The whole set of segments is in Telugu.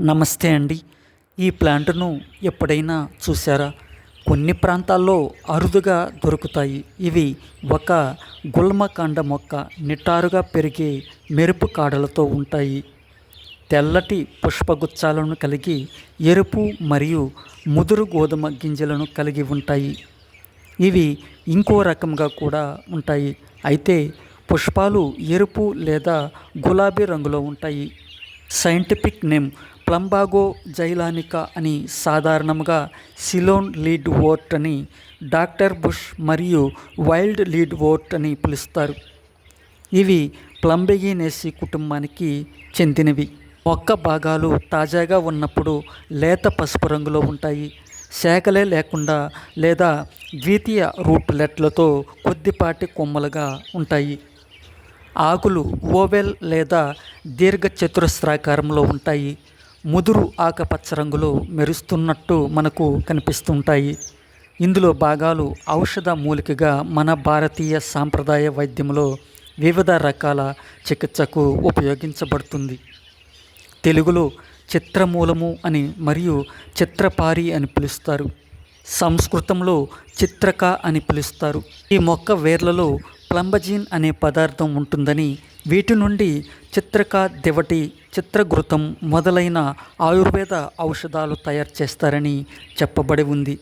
నమస్తే అండి. ఈ ప్లాంట్ను ఎప్పుడైనా చూసారా కొన్ని ప్రాంతాల్లో అరుదుగా దొరుకుతాయి. ఇవి ఒక గుల్మకాండ మొక్క నిటారుగా పెరిగే మెరుపు కాడలతో ఉంటాయి. తెల్లటి పుష్పగుచ్చాలను కలిగి ఎరుపు మరియు ముదురు గోధుమ గింజలను కలిగి ఉంటాయి. ఇవి ఇంకో రకంగా కూడా ఉంటాయి. అయితే పుష్పాలు ఎరుపు లేదా గులాబీ రంగులో ఉంటాయి. సైంటిఫిక్ నేమ్ ప్లంబాగో జైలానికా అని సాధారణంగా సిలోన్ లీడ్ వోర్ట్ అని డాక్టర్ బుష్ మరియు వైల్డ్ లీడ్ వోర్ట్ అని పిలుస్తారు. ఇవి ప్లంబెగినేసి కుటుంబానికి చెందినవి. మొక్క భాగాలు తాజాగా ఉన్నప్పుడు లేత పసుపు రంగులో ఉంటాయి. శాఖలే లేకుండా లేదా ద్వితీయ రూట్లెట్లతో కొద్దిపాటి కొమ్మలుగా ఉంటాయి. ఆకులు ఓవెల్ లేదా దీర్ఘ చతురస్రాకారంలో ఉంటాయి. ముదురు ఆకుపచ్చ రంగులో మెరుస్తున్నట్టు మనకు కనిపిస్తుంటాయి. ఇందులో భాగాలు ఔషధ మూలికగా మన భారతీయ సాంప్రదాయ వైద్యంలో వివిధ రకాల చికిత్సకు ఉపయోగించబడుతుంది. తెలుగులో చిత్రమూలము అని మరియు చిత్రపారి అని పిలుస్తారు. సంస్కృతంలో చిత్రక అని పిలుస్తారు. ఈ మొక్క వేర్లలో ప్లంబజీన్ అనే పదార్థం ఉంటుందని వీటి నుండి చిత్రక దివటి చిత్రఘృతం మొదలైన ఆయుర్వేద ఔషధాలు తయారు చేస్తారని చెప్పబడి ఉంది.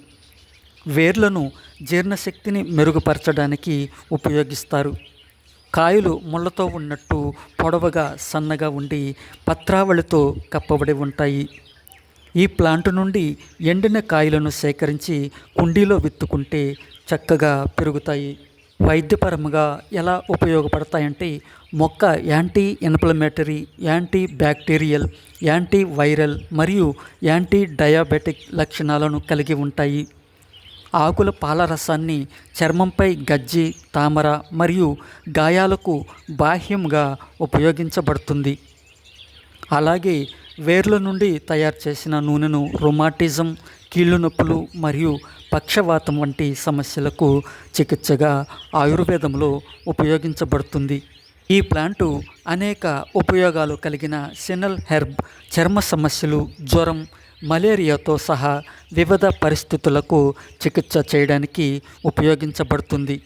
వేర్లను జీర్ణశక్తిని మెరుగుపరచడానికి ఉపయోగిస్తారు. కాయలు ముళ్ళతో ఉన్నట్టు పొడవుగా సన్నగా ఉండి పత్రావళితో కప్పబడి ఉంటాయి. ఈ ప్లాంట్ నుండి ఎండిన కాయలను సేకరించి కుండీలో విత్తుకుంటే చక్కగా పెరుగుతాయి. వైద్యపరంగా ఎలా ఉపయోగపడతాయంటే మొక్క anti inflammatory anti bacterial anti viral మరియు యాంటీ డయాబెటిక్ లక్షణాలను కలిగి ఉంటాయి. ఆకుల పాలరసాన్ని చర్మంపై గజ్జి తామర మరియు గాయాలకు బాహ్యంగా ఉపయోగించబడుతుంది. అలాగే వేర్ల నుండి తయారు చేసిన నూనెను రొమాటిజం కీళ్ళు నొప్పులు మరియు పక్షవాతం వంటి సమస్యలకు చికిత్సగా ఆయుర్వేదంలో ఉపయోగించబడుతుంది. ఈ ప్లాంటు అనేక ఉపయోగాలు కలిగిన సెనల్ హెర్బ్ చర్మ సమస్యలు జ్వరం మలేరియాతో సహా వివిధ పరిస్థితులకు చికిత్స చేయడానికి ఉపయోగించబడుతుంది.